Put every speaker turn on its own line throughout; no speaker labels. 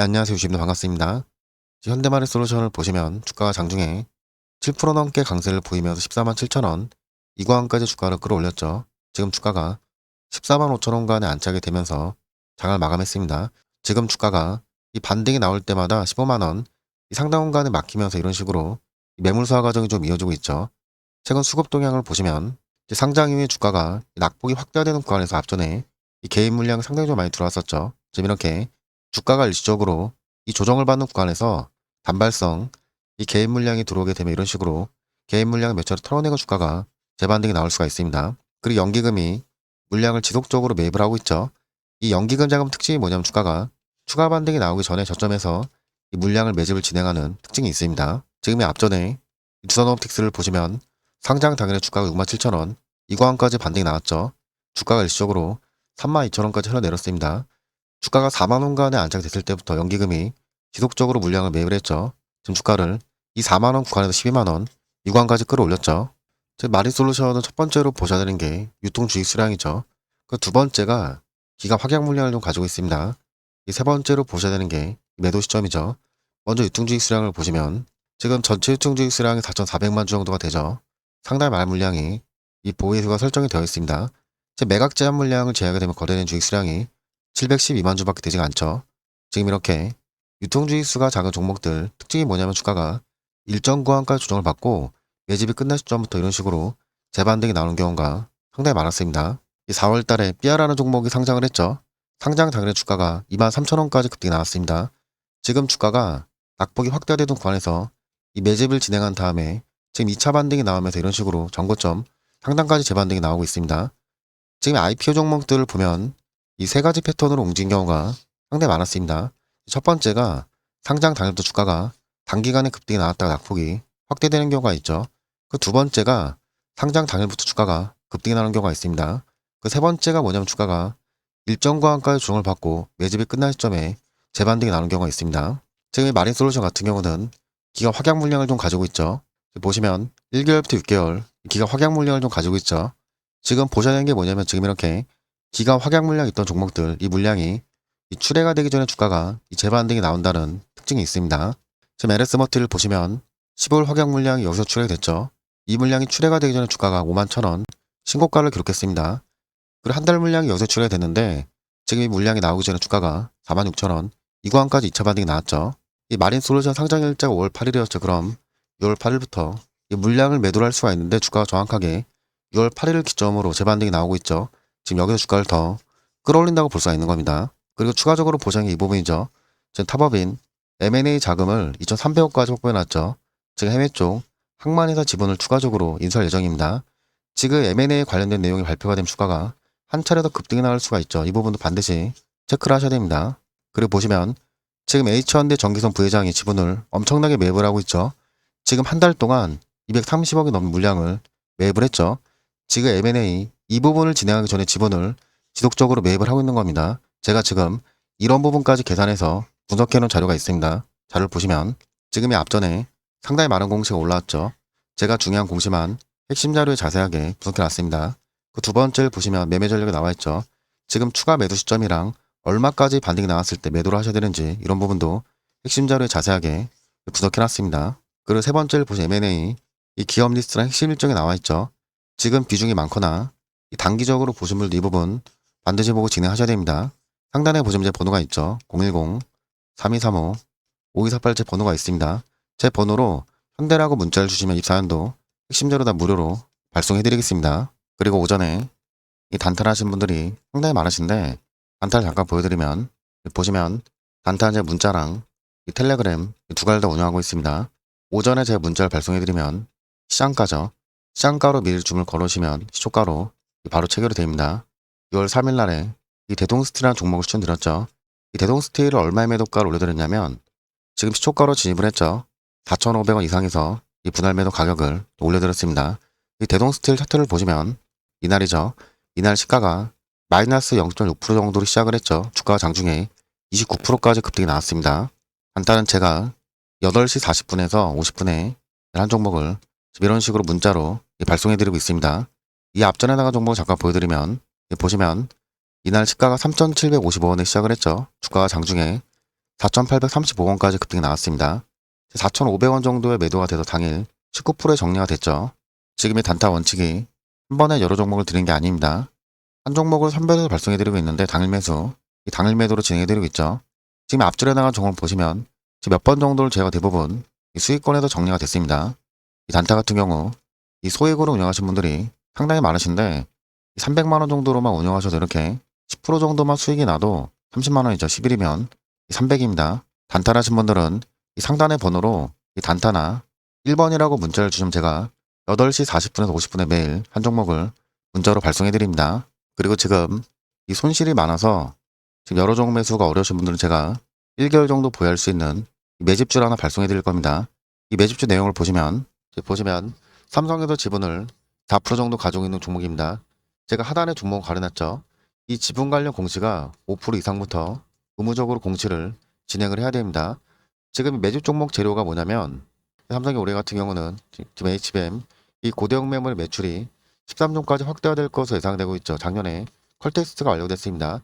네, 안녕하세요. 주식입니다. 반갑습니다. 지금 현대마켓 솔루션을 보시면 주가가 장중에 7% 넘게 강세를 보이면서 14만 7천원, 이구간까지 주가를 끌어올렸죠. 지금 주가가 14만 5천원간에 안착이 되면서 장을 마감했습니다. 지금 주가가 이 반등이 나올 때마다 15만원, 이 상당원간에 막히면서 이런 식으로 이 매물 소화 과정이 좀 이어지고 있죠. 최근 수급 동향을 보시면 상장 이후에 주가가 이 낙폭이 확대되는 구간에서 앞전에 이 개인 물량이 상당히 좀 많이 들어왔었죠. 지금 이렇게 주가가 일시적으로 이 조정을 받는 구간에서 단발성 이 개인 물량이 들어오게 되면 이런 식으로 개인 물량을 몇 차례 털어내고 주가가 재반등이 나올 수가 있습니다. 그리고 연기금이 물량을 지속적으로 매입을 하고 있죠. 이 연기금 자금 특징이 뭐냐면 주가가 추가 반등이 나오기 전에 저점에서 이 물량을 매집을 진행하는 특징이 있습니다. 지금의 앞전에 이 두산옵틱스를 보시면 상장 당일에 주가가 67,000원, 이구간까지 반등이 나왔죠. 주가가 일시적으로 32,000원까지 흘러내렸습니다. 주가가 4만 원간에 안착됐을 때부터 연기금이 지속적으로 물량을 매입을 했죠. 지금 주가를 이 4만 원 구간에서 12만 원, 이 구간까지 끌어올렸죠. 즉 마린 솔루션은 첫 번째로 보셔야 되는 게 유통 주식 수량이죠. 그 두 번째가 기가 확약 물량을 좀 가지고 있습니다. 이 세 번째로 보셔야 되는 게 매도 시점이죠. 먼저 유통 주식 수량을 보시면 지금 전체 유통 주식 수량이 4,400만 주 정도가 되죠. 상당히 많은 물량이 이 보유수가 설정이 되어 있습니다. 제 매각 제한 물량을 제외하게 되면 거래된 주식 수량이 712만 주밖에 되지가 않죠. 지금 이렇게 유통주의수가 작은 종목들 특징이 뭐냐면 주가가 일정 구간까지 조정을 받고 매집이 끝날 시점부터 이런 식으로 재반등이 나오는 경우가 상당히 많았습니다. 이 4월 달에 삐아라는 종목이 상장을 했죠. 상장 당일에 주가가 23,000원까지 급등이 나왔습니다. 지금 주가가 낙폭이 확대되는 구간에서 이 매집을 진행한 다음에 지금 2차 반등이 나오면서 이런 식으로 전고점 상단까지 재반등이 나오고 있습니다. 지금 IPO 종목들을 보면 이 세 가지 패턴으로 움직인 경우가 상당히 많았습니다. 첫 번째가 상장 당일부터 주가가 단기간에 급등이 나왔다가 낙폭이 확대되는 경우가 있죠. 그 두 번째가 상장 당일부터 주가가 급등이 나는 경우가 있습니다. 그 세 번째가 뭐냐면 주가가 일정 구간까지 조정을 받고 매집이 끝날 시점에 재반등이 나는 경우가 있습니다. 지금 이 마린 솔루션 같은 경우는 기가 확약 물량을 좀 가지고 있죠. 보시면 1개월부터 6개월 기가 확약 물량을 좀 가지고 있죠. 지금 보셔야 되는 게 뭐냐면 지금 이렇게 기가 확약 물량 있던 종목들 이 물량이 이 출회가 되기 전에 주가가 이 재반등이 나온다는 특징이 있습니다. 지금 LS 머티를 보시면 15일 확약 물량이 여기서 출회가 됐죠. 이 물량이 출회가 되기 전에 주가가 5만 1천원 신고가를 기록했습니다. 그리고 한 달 물량이 여기서 출회가 됐는데 지금 이 물량이 나오기 전에 주가가 4만 6천원 이 구간까지 2차 반등이 나왔죠. 이 마린 솔루션 상장 일자가 5월 8일이었죠. 그럼 6월 8일부터 이 물량을 매도를 할 수가 있는데 주가가 정확하게 6월 8일을 기점으로 재반등이 나오고 있죠. 지금 여기서 주가를 더 끌어올린다고 볼 수가 있는 겁니다. 그리고 추가적으로 보장이 이 부분이죠. 지금 탑업인 M&A 자금을 2,300억까지 확보해놨죠. 지금 해외 쪽 항만회사 지분을 추가적으로 인수할 예정입니다. 지금 M&A 관련된 내용이 발표가 되면 주가가 한 차례 더 급등이 나올 수가 있죠. 이 부분도 반드시 체크를 하셔야 됩니다. 그리고 보시면 지금 H현대 전기선 부회장이 지분을 엄청나게 매입을 하고 있죠. 지금 한 달 동안 230억이 넘는 물량을 매입을 했죠. 지금 M&A 이 부분을 진행하기 전에 지분을 지속적으로 매입을 하고 있는 겁니다. 제가 지금 이런 부분까지 계산해서 분석해 놓은 자료가 있습니다. 자료를 보시면 지금의 앞전에 상당히 많은 공시가 올라왔죠. 제가 중요한 공시만 핵심 자료에 자세하게 분석해 놨습니다. 그 두 번째를 보시면 매매 전략이 나와 있죠. 지금 추가 매도 시점이랑 얼마까지 반등이 나왔을 때 매도를 하셔야 되는지 이런 부분도 핵심 자료에 자세하게 분석해 놨습니다. 그리고 세 번째를 보시면 M&A 이 기업 리스트랑 핵심 일정이 나와 있죠. 지금 비중이 많거나 이 단기적으로 보신 이 부분 반드시 보고 진행하셔야 됩니다. 상단에 보시면 제 번호가 있죠. 010-3235-5248제 번호가 있습니다. 제 번호로 현대라고 문자를 주시면 입사연도 핵심 자료 다 무료로 발송해드리겠습니다. 그리고 오전에 이 단타하신 분들이 상당히 많으신데 단타를 잠깐 보여드리면 보시면 단타 제 문자랑 이 텔레그램 이 두 가지를 다 운영하고 있습니다. 오전에 제 문자를 발송해드리면 시장가죠. 시장가로 미리 주문을 걸으시면 시초가로 바로 체결이 됩니다. 6월 3일 날에 이 대동스틸이라는 종목을 추천드렸죠. 이 대동스틸을 얼마의 매도가를 올려드렸냐면 지금 시초가로 진입을 했죠. 4,500원 이상에서 이 분할 매도 가격을 올려드렸습니다. 이 대동스틸 차트를 보시면 이날이죠. 이날 시가가 마이너스 0.6% 정도로 시작을 했죠. 주가가 장중에 29%까지 급등이 나왔습니다. 간단한 제가 8시 40분에서 50분에 한 종목을 이런 식으로 문자로 발송해드리고 있습니다. 이 앞전에 나간 종목을 잠깐 보여드리면 보시면 이날 시가가 3,755원에 시작을 했죠. 주가가 장중에 4,835원까지 급등이 나왔습니다. 4,500원 정도의 매도가 돼서 당일 19%의 정리가 됐죠. 지금의 단타 원칙이 한 번에 여러 종목을 드린 게 아닙니다. 한 종목을 선별해서 발송해드리고 있는데 당일 매수, 이 당일 매도로 진행해드리고 있죠. 지금 앞줄에 나간 종목 보시면 몇번 정도를 제가 대부분 이 수익권에서 정리가 됐습니다. 이 단타 같은 경우 이 소액으로 운영하신 분들이 상당히 많으신데 300만 원 정도로만 운영하셔도 이렇게 10% 정도만 수익이 나도 30만 원이죠. 10일이면 300입니다. 단타를 하신 분들은 이 상단의 번호로 이 단타나 1번이라고 문자를 주시면 제가 8시 40분에서 50분에 매일 한 종목을 문자로 발송해 드립니다. 그리고 지금 이 손실이 많아서 지금 여러 종목 매수가 어려우신 분들은 제가 1개월 정도 보유할 수 있는 이 매집주를 하나 발송해 드릴 겁니다. 이 매집주 내용을 보시면 보시면 삼성에서 지분을 4% 정도 가지고 있는 종목입니다. 제가 하단에 종목을 가려놨죠. 이 지분 관련 공시가 5% 이상부터 의무적으로 공시를 진행을 해야 됩니다. 지금 매집 종목 재료가 뭐냐면 삼성의 올해 같은 경우는 지금 HBM 이 고대형 매물 매출이 13종까지 확대가 될 것으로 예상되고 있죠. 작년에 컬테스트가 완료됐습니다.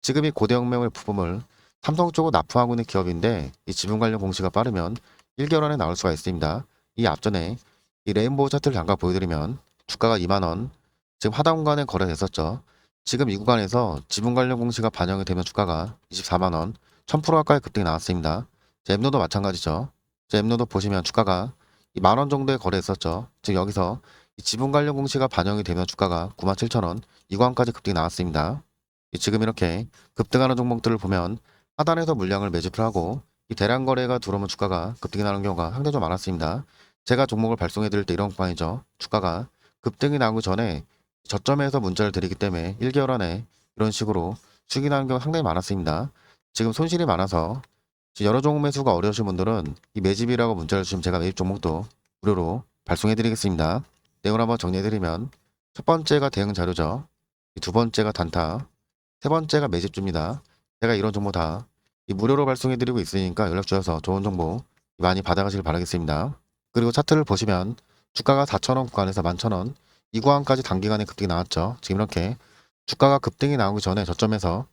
지금 이 고대형 매물 부품을 삼성 쪽으로 납품하고 있는 기업인데 이 지분 관련 공시가 빠르면 1개월 안에 나올 수가 있습니다. 이 앞전에 이 레인보우 차트를 잠깐 보여드리면 주가가 2만원 지금 하단 구간에 거래됐었죠. 지금 이 구간에서 지분 관련 공시가 반영이 되면 주가가 24만원 1000% 가까이 급등이 나왔습니다. 자, 엠노도 마찬가지죠. 자, 엠노도 보시면 주가가 이 만원 정도에 거래했었죠. 즉 여기서 이 지분 관련 공시가 반영이 되면 주가가 97,000원 이 구간까지 급등이 나왔습니다. 이 지금 이렇게 급등하는 종목들을 보면 하단에서 물량을 매집을 하고 이 대량 거래가 들어오면 주가가 급등이 나는 경우가 상당히 좀 많았습니다. 제가 종목을 발송해 드릴 때 이런 구간이죠. 주가가 급등이 나기 전에 저점에서 문자를 드리기 때문에 1개월 안에 이런 식으로 수익이 나는 경우가 상당히 많았습니다. 지금 손실이 많아서 여러 종목 매수가 어려우신 분들은 이 매집이라고 문자를 주시면 제가 매집 종목도 무료로 발송해 드리겠습니다. 내용을 한번 정리해 드리면 첫 번째가 대응 자료죠. 이두 번째가 단타, 세 번째가 매집주입니다. 제가 이런 정보 다이 무료로 발송해 드리고 있으니까 연락 주셔서 좋은 정보 많이 받아가시길 바라겠습니다. 그리고 차트를 보시면 주가가 4,000원 구간에서 11,000원 이 구간까지 단기간에 급등이 나왔죠. 지금 이렇게 주가가 급등이 나오기 전에 저점에서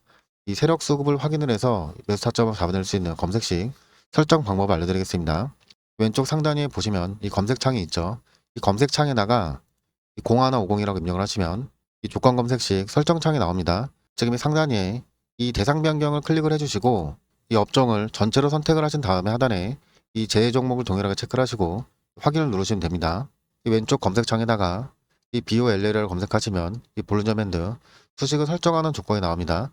이 세력 수급을 확인을 해서 매수 타점을 잡아낼 수 있는 검색식 설정 방법을 알려드리겠습니다. 왼쪽 상단에 보시면 이 검색창이 있죠. 이 검색창에다가 이 0150이라고 입력을 하시면 이 조건 검색식 설정창이 나옵니다. 지금 이 상단에 이 대상 변경을 클릭을 해주시고 이 업종을 전체로 선택을 하신 다음에 하단에 이 제외 종목을 동일하게 체크를 하시고 확인을 누르시면 됩니다. 이 왼쪽 검색창에다가 이 BOLL을 검색하시면 이 볼륨 핸드 수식을 설정하는 조건이 나옵니다.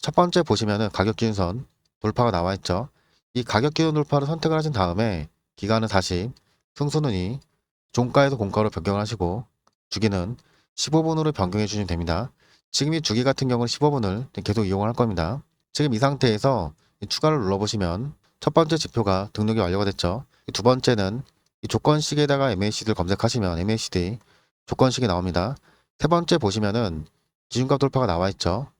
첫 번째 보시면은 가격 기준선 돌파가 나와 있죠. 이 가격 기준 돌파를 선택을 하신 다음에 기간은 다시 순수는이 종가에서 공가로 변경을 하시고 주기는 15분으로 변경해 주시면 됩니다. 지금 이 주기 같은 경우는 15분을 계속 이용할 겁니다. 지금 이 상태에서 이 추가를 눌러보시면 첫 번째 지표가 등록이 완료가 됐죠. 이두 번째는 이 조건식에다가 MACD를 검색하시면 MACD 조건식이 나옵니다. 세 번째 보시면은 기준값 돌파가 나와 있죠.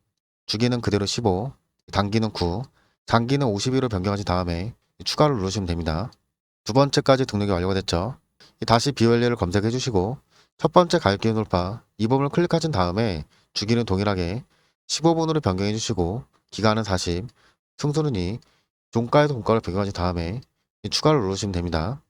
주기는 그대로 15, 단기는 9, 장기는 52로 변경하신 다음에 추가를 누르시면 됩니다. 두 번째까지 등록이 완료가 됐죠. 다시 BOL를 검색해 주시고 첫 번째 가격 기준 돌파 이 부분을 클릭하신 다음에 주기는 동일하게 15분으로 변경해 주시고 기간은 40, 승수는이 종가에서 공가를 변경하신 다음에 추가를 누르시면 됩니다.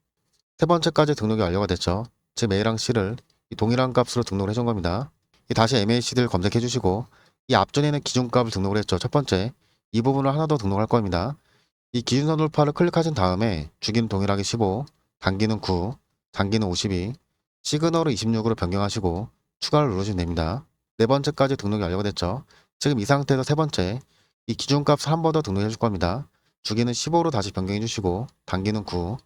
세 번째까지 등록이 완료가 됐죠. 지금 A랑 C를 이 동일한 값으로 등록을 해준 겁니다. 이 다시 MACD를 검색해 주시고 이 앞전에 는 기준값을 등록을 했죠. 첫 번째 이 부분을 하나 더 등록할 겁니다. 이 기준선 돌파를 클릭하신 다음에 주기는 동일하게 15, 단기는 9, 장기는 52, 시그널을 26으로 변경하시고 추가를 누르시면 됩니다. 네 번째까지 등록이 완료가 됐죠. 지금 이 상태에서 세 번째 이 기준값을 한 번 더 등록해 줄 겁니다. 주기는 15로 다시 변경해 주시고 단기는 9,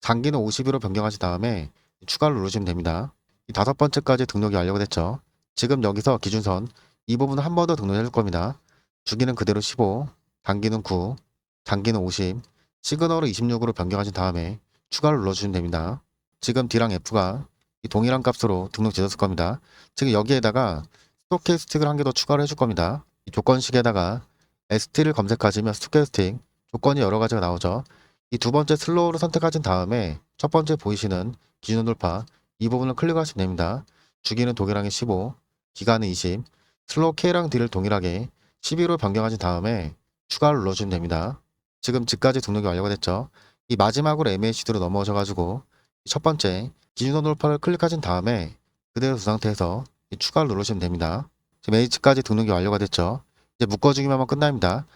장기는 52로 변경하신 다음에 추가를 누르시면 됩니다. 이 다섯 번째까지 등록이 완료가 됐죠. 지금 여기서 기준선 이 부분을 한번 더 등록해 줄 겁니다. 주기는 그대로 15, 단기는 9, 장기는 50, 시그널을 26으로 변경하신 다음에 추가를 눌러주시면 됩니다. 지금 D랑 F가 이 동일한 값으로 등록되었을 겁니다. 지금 여기에다가 스토캐스틱을 한 개 더 추가를 해줄 겁니다. 이 조건식에다가 ST를 검색하시면 스토캐스틱 조건이 여러 가지가 나오죠. 이 두 번째 슬로우를 선택하신 다음에 첫 번째 보이시는 기준 돌파 이 부분을 클릭하시면 됩니다. 주기는 동일하게 15, 기간은 20, 슬로우 K랑 D를 동일하게 12로 변경하신 다음에 추가를 눌러주면 됩니다. 지금 집까지 등록이 완료가 됐죠. 이 마지막으로 MACD로 넘어오셔가지고 첫 번째 기준선 돌파를 클릭하신 다음에 그대로 두 상태에서 이 추가를 누르시면 됩니다. 지금 H까지 등록이 완료가 됐죠. 이제 묶어주기만 하면 끝납니다.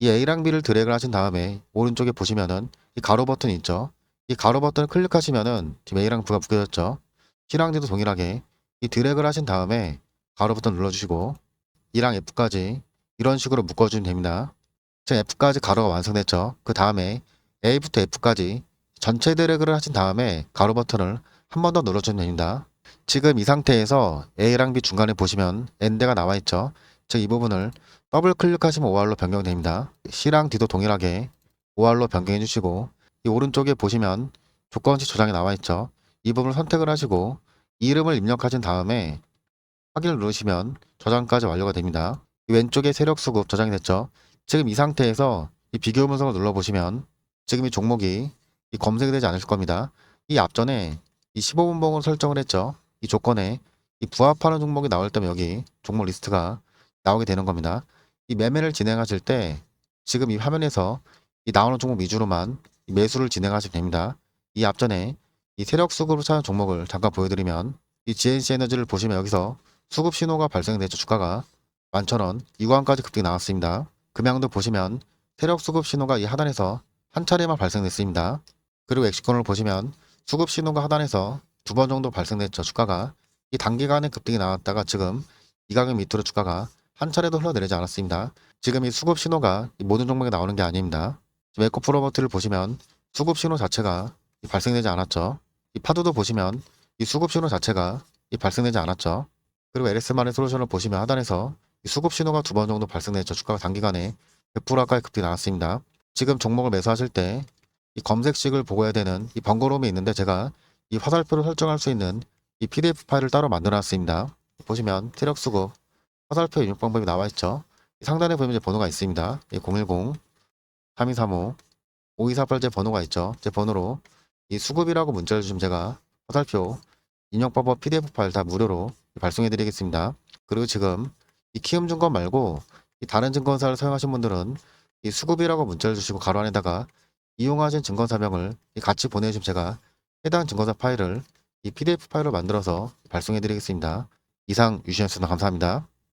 이 A랑 B를 드래그를 하신 다음에 오른쪽에 보시면은 이 가로 버튼이 있죠. 이 가로 버튼을 클릭하시면은 지금 A랑 B가 묶여졌죠. C랑 D도 동일하게 이 드래그를 하신 다음에 가로 버튼 눌러주시고 E랑 F까지 이런 식으로 묶어주면 됩니다. 지금 F까지 가로가 완성됐죠. 그 다음에 A부터 F까지 전체 드래그를 하신 다음에 가로 버튼을 한 번 더 눌러주면 됩니다. 지금 이 상태에서 A랑 B 중간에 보시면 N대가 나와 있죠. 즉 이 부분을 더블 클릭하시면 OR로 변경됩니다. C랑 D도 동일하게 OR로 변경해 주시고 이 오른쪽에 보시면 조건식 조장이 나와 있죠. 이 부분을 선택을 하시고 이름을 입력하신 다음에 확인을 누르시면 저장까지 완료가 됩니다. 이 왼쪽에 세력 수급 저장이 됐죠. 지금 이 상태에서 이 비교 분석을 눌러보시면 지금 이 종목이 이 검색이 되지 않을 겁니다. 이 앞전에 이 15분봉으로 설정을 했죠. 이 조건에 이 부합하는 종목이 나올 때면 여기 종목 리스트가 나오게 되는 겁니다. 이 매매를 진행하실 때 지금 이 화면에서 이 나오는 종목 위주로만 이 매수를 진행하시면 됩니다. 이 앞전에 이 세력 수급을 찾은 종목을 잠깐 보여드리면 이 GNC 에너지를 보시면 여기서 수급 신호가 발생됐죠. 주가가 11,000원 이구간까지 급등이 나왔습니다. 금양도 보시면 세력 수급 신호가 이 하단에서 한 차례만 발생됐습니다. 그리고 엑시콘을 보시면 수급 신호가 하단에서 두 번 정도 발생됐죠. 주가가 이 단기간에 급등이 나왔다가 지금 이 가격 밑으로 주가가 한 차례도 흘러내리지 않았습니다. 지금 이 수급 신호가 이 모든 종목에 나오는 게 아닙니다. 지금 에코 프로버트를 보시면 수급 신호 자체가 이 발생되지 않았죠. 이 파도도 보시면 이 수급 신호 자체가 이 발생되지 않았죠. 그리고 LS만의 솔루션을 보시면 하단에서 이 수급 신호가 두 번 정도 발생됐죠. 주가가 단기간에 100% 가까이 급등이 나왔습니다. 지금 종목을 매수하실 때 이 검색식을 보고 해야 되는 이 번거로움이 있는데 제가 이 화살표를 설정할 수 있는 이 PDF 파일을 따로 만들어 놨습니다. 보시면 세력 수급 화살표 입력 방법이 나와 있죠. 이 상단에 보면 이제 번호가 있습니다. 이010 3235 5248제 번호가 있죠. 제 번호로 이 수급이라고 문자를 주시면 제가 화살표 인용 방법 PDF 파일 다 무료로 발송해 드리겠습니다. 그리고 지금 이 키움 증권 말고 이 다른 증권사를 사용하신 분들은 이 수급이라고 문자를 주시고 가로 안에다가 이용하신 증권사명을 이 같이 보내주시면 제가 해당 증권사 파일을 이 PDF 파일로 만들어서 발송해 드리겠습니다. 이상 유시현습니다 감사합니다.